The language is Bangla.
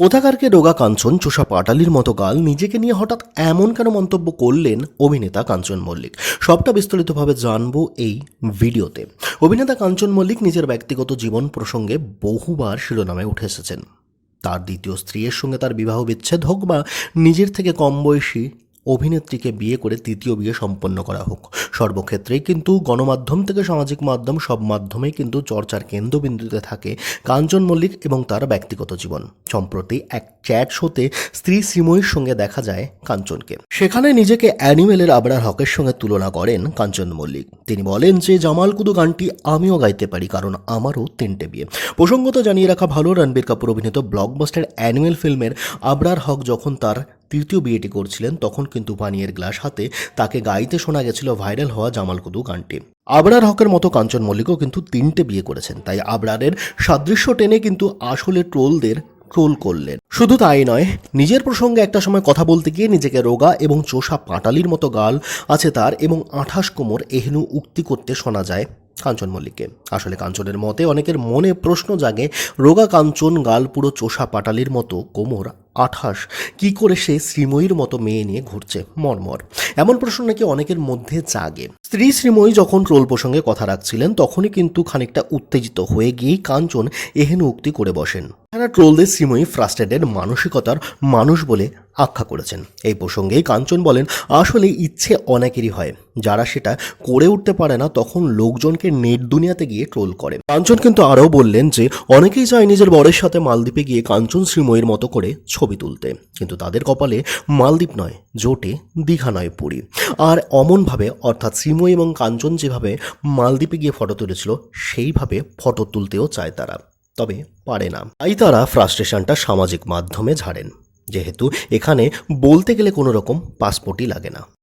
কোথাকারকে ডোগা কাঞ্চন, চোষা পাটালির মতো গাল নিজেকে নিয়ে হঠাৎ এমন কেন মন্তব্য করলেন অভিনেতা কাঞ্চন মল্লিক? সবটা বিস্তারিতভাবে জানব এই ভিডিওতে। অভিনেতা কাঞ্চন মল্লিক নিজের ব্যক্তিগত জীবন প্রসঙ্গে বহুবার শিরোনামে উঠে এসেছেন। তার দ্বিতীয় স্ত্রীর সঙ্গে তার বিবাহ বিচ্ছেদ হোক বা নিজের থেকে কম বয়সী অভিনেত্রীকে বিয়ে করে তৃতীয় বিয়ে সম্পন্ন করা হোক। সর্বক্ষেত্রেই কিন্তু গণমাধ্যম থেকে সামাজিক মাধ্যম, সব মাধ্যমেই কিন্তু চর্চার কেন্দ্রবিন্দুতে থাকে কাঞ্চন মল্লিক এবং তার ব্যক্তিগত জীবন। সম্প্রতি এক চ্যাট শোতে স্ত্রী শ্রীময়ীর সঙ্গে দেখা যায় কাঞ্চনকে। সেখানে নিজেকে অ্যানিমেলের আবরার হকের সঙ্গে তুলনা করেন কাঞ্চন মল্লিক। তিনি বলেন যে জামালকুদু গানটি আমিও গাইতে পারি কারণ আমারও তিনটে বিয়ে। প্রসঙ্গত জানিয়ে রাখা ভালো, রণবীর কাপুর অভিনীত ব্লকবাস্টার অ্যানিমেল ফিল্মের আবরার হক যখন তার তৃতীয় বিয়েটি করছিলেন, তখন কিন্তু পানীয়ের গ্লাস হাতে তাকে গাইতে শোনা গেছিল ভাইরাল হওয়া জামালকুদু গানটি। আবরার হকের মতো কাঞ্চন মল্লিকও কিন্তু তিনটে বিয়ে করেছেন, তাই আবরারের সাদৃশ্য টেনে কিন্তু আসলে ট্রোলদের ট্রোল করলেন। শুধু তাই নয়, নিজের প্রসঙ্গে একটা সময় কথা বলতে গিয়ে নিজেকে রোগা এবং চোষা পাটালির মতো গাল আছে তার এবং আঠাশ কোমর এহেনু উক্তি করতে শোনা যায় কাঞ্চন মল্লিককে। আসলে কাঞ্চনের মতে অনেকের মনে প্রশ্ন জাগে, রোগা কাঞ্চন গাল পুরো চোষা পাটালির মতো কোমর আঠাশ। কি করে সে শ্রীময়ীর মতো মেয়ে নিয়ে ঘুরছে? মর্মর। এমন প্রশ্ন নাকি অনেকের মধ্যে জাগে। স্ত্রী শ্রীময়ী যখন রোল প্রসঙ্গে কথা রাখছিলেন, তখনই কিন্তু খানিকটা উত্তেজিত হয়ে গিয়েই কাঞ্চন এহেন উক্তি করে বসেন। তারা ট্রোলদের শ্রীময়ী ফ্রাস্টেডের মানসিকতার মানুষ বলে আখ্যা করেছেন। এই প্রসঙ্গেই কাঞ্চন বলেন, আসলে ইচ্ছে অনেকেরই হয়, যারা সেটা করে উঠতে পারে না তখন লোকজনকে নেট দুনিয়াতে গিয়ে ট্রোল করে। কাঞ্চন কিন্তু আরও বললেন যে, অনেকেই চায় নিজের বরের সাথে মালদ্বীপে গিয়ে কাঞ্চন শ্রীময়ীর মতো করে ছবি তুলতে। কিন্তু তাদের কপালে মালদ্বীপ নয়, জোটে দীঘা নয় পুরী। আর অমনভাবে, অর্থাৎ শ্রীময়ী এবং কাঞ্চন যেভাবে মালদ্বীপে গিয়ে ফটো তুলেছিল, সেইভাবে ফটো তুলতেও চায় তারা। তবে পারে না। তাই তারা ফ্রাস্ট্রেশনটা সামাজিক মাধ্যমে ঝাড়েন। যেহেতু এখানে বলতে গেলে কোনো রকম পাসপোর্টই লাগে না।